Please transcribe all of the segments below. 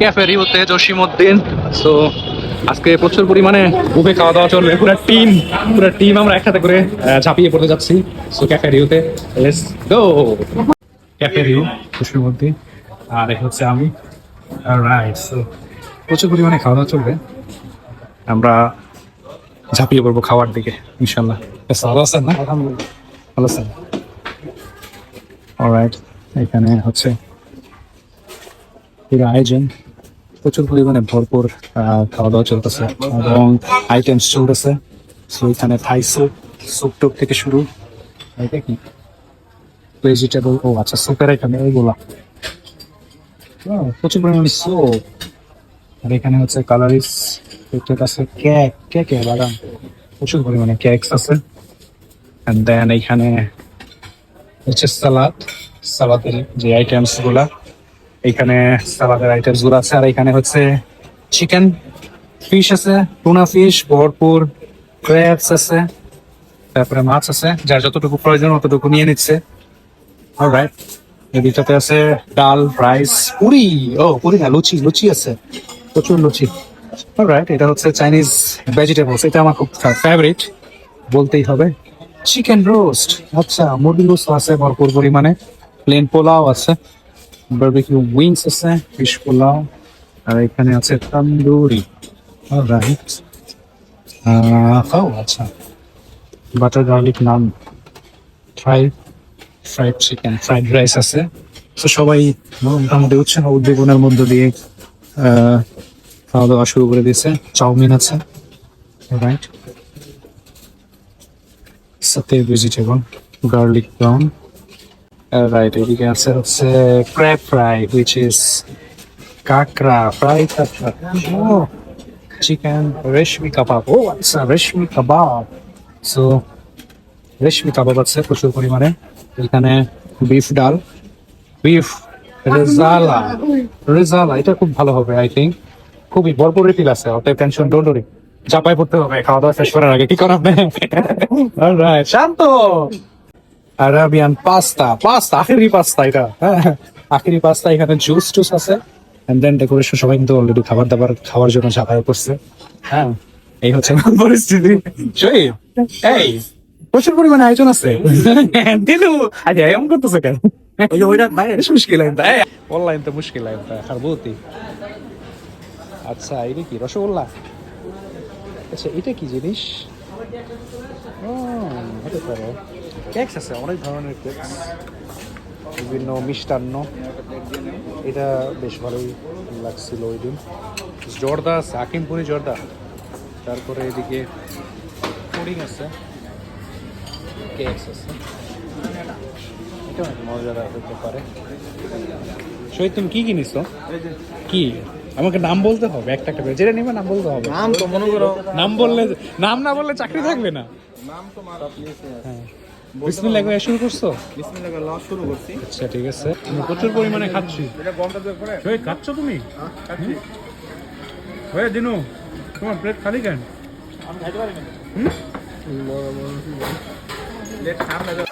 Cafe রিওতে Jasimuddin. So আজকে প্রচুর পরিমাণে বুফে খাওয়া দাওয়া চলবে। পুরো টিম পুরো টিম আমরা একসাথে করে ঝাঁপিয়ে পড়তে যাচ্ছি। So cafe রিওতে let's go cafe Rio Jasimuddin. আর এই হচ্ছে আমি। রাইট সো প্রচুর পরিমাণে খাওয়া দাওয়া চলবে। আমরা ঝাঁপিয়ে পড়ব খাওয়ার দিকে ইনশাল্লাহ ভালো আছেন না? ভালো আছেন? অলরাইট এখানে হচ্ছে পুরো আয়োজন। প্রচুর পরিমাণে ভরপুর খাওয়া দাওয়া চলতেছে এবং আইটেমস চলতেছে। সো এখানে থাই স্যুপ স্যুপ টুপ থেকে শুরু। কি? ভেজিটেবল ও আচ্ছা স্যুপের এখানে Wow, প্রচুর পরিমাণে স্যুপ আর এখানে হচ্ছে কালারিস কেক আছে কেক কেকে বাদাম। প্রচুর পরিমাণে কেকস আছে। And then এখানে হচ্ছে সালাদ সালাদের যে আইটেমসগুলা। এখানে সালাদের আইটেমসগুলো আছে, আর এখানে হচ্ছে চিকেন ফিশ আছে টুনা ফিশ ভরপুর ক্র্যাবস আছে, তারপরে মাছ আছে, যার যতটুকু প্রয়োজন অতটুকু নিয়ে নিচ্ছে। অলরাইট এদিকটাতে আছে ডাল রাইস পুরি, ও, পুরি না, লুচি লুচি আছে, প্রচুর লুচি। অলরাইট এটা হচ্ছে চাইনিজ ভেজিটেবলস এটা আমার খুব ফেভারিট বলতেই হবে। চিকেন রোস্ট আচ্ছা মুরগি রোস্ট আছে ভরপুর পরিমাণে প্লেন পোলাও আছে। বারবিকিউ আছে ফিশ পোলাও, আর এখানে আছে তন্দুরি। রাইট ও butter garlic naan fried fried chicken fried rice আছে। তো সবাই মোটামুটি উৎসাহ উদ্দীপনার মধ্য দিয়ে খাওয়া দাওয়া শুরু করে দিয়েছে। চাউমিন আছে। রাইট সাথে ভেজিটেবল গার্লিক ব্রাউন রাইট এদিকে আছে হচ্ছে ক্র্যাব ফ্রাই হুইচ ইজ কাঁকড়া ফ্রাই কাঁকড়া চিকেন রেশমি কাবাব ও আচ্ছা রেশমি কাবাব সো রেশমি কাবাব আছে প্রচুর পরিমাণে। এখানে বিফ ডাল। বিফ রেজালা রেজালা এটা খুব ভালো হবে আই থিঙ্ক খুবই ভরপুর রিফিল আছে অতএব টেনশন ডোন্ট ওরি চাপাই পড়তে হবে খাওয়া দাওয়া শেষ করার আগে। কি অলরাইট শান্ত! আরাবিয়ান পাস্তা পাস্তা আখেরি পাস্তা এটা। হ্যাঁ আখেরি পাস্তা এখানে জুস টুস আছে। এন্ড দেন ডেকোরেশন সবাই কিন্তু অলরেডি খাবার দাবার খাওয়ার জন্য ঝাঁপাই করছে হ্যাঁ এই হচ্ছে আমার পরিস্থিতি। শহীদ এই প্রচুর পরিমাণে আয়োজন আছে। দিলু আজ এমন করতেছে কেন? ওইটা বেশ মুশকিল অনলাইন তো মুশকিল আর বলতি আচ্ছা এটা কি রসগোল্লা? আচ্ছা এটা কি জিনিস? ও, হতে পারে। কেকস আছে অনেক ধরনের কেকস বিভিন্ন মিষ্টান্ন। এটা বেশ ভালোই লাগছিল ওই দিন। জর্দা আছে আকিমপুরি জর্দা। তারপরে এদিকে পুডিং আছে কেকস আছে। এটা অনেক মজার হতে পারে। শহীদ তুমি কি কিনিস কি? আমাকে নাম বলতে হবে একটা একটা করে। যেটা নিবে নাম বলতে হবে। নাম তো মনে করো। নাম বললে নাম না বললে চাকরি থাকবে না। নাম তো হ্যাঁ। বিসমিল্লাহ করে শুরু করছ? বিসমিল্লাহ করে শুরু করছি। আচ্ছা ঠিক আছে। আমি প্রচুর পরিমাণে খাচ্ছি। এটা দিয়ে খাচ্ছ তুমি? খাচ্ছি। হয়ে দিনু তোমার প্লেট খালি কেন? আমি খাইতে পারি না লেট সামনে যাও।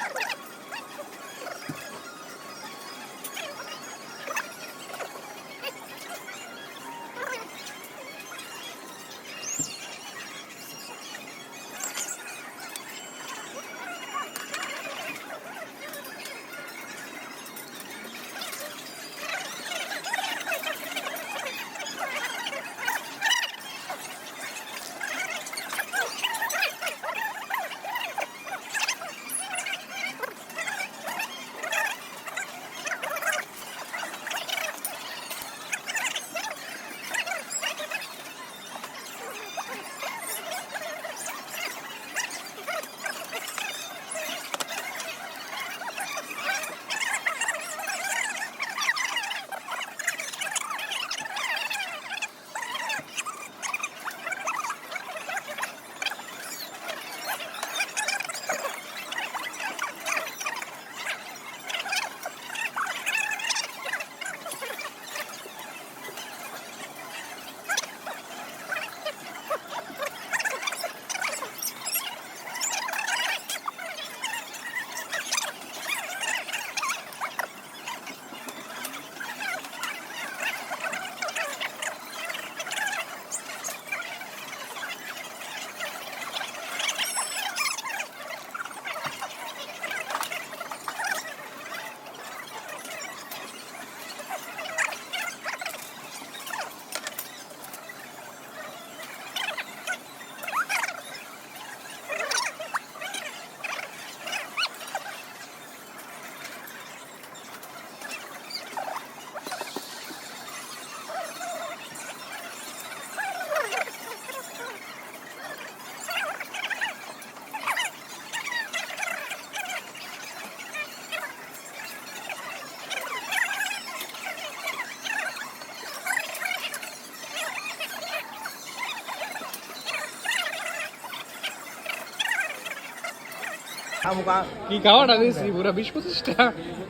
কি খাওয়াটা দিয়েছি পুরো বিশ পঁচিশটা।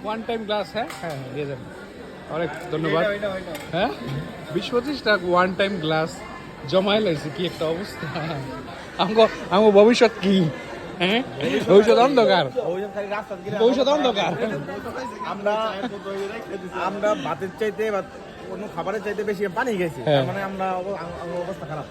ওয়ান টাইম গ্লাস হ্যাঁ? হ্যাঁ দিয়ে যাবেন অনেক ধন্যবাদ। হ্যাঁ? বিশ পঁচিশটা ওয়ান টাইম গ্লাস জমাই লাইছি কি একটা অবস্থা। আমগো আমগো ভবিষ্যৎ কি? হ্যাঁ? ভবিষ্যৎ অন্ধকার। ভবিষ্যৎ অন্ধকার। আমরা আমরা ভাতের চাইতে বা কোনো খাবারের চাইতে বেশি পানি গেছি হ্যাঁ। মানে আমার অবস্থা খারাপ।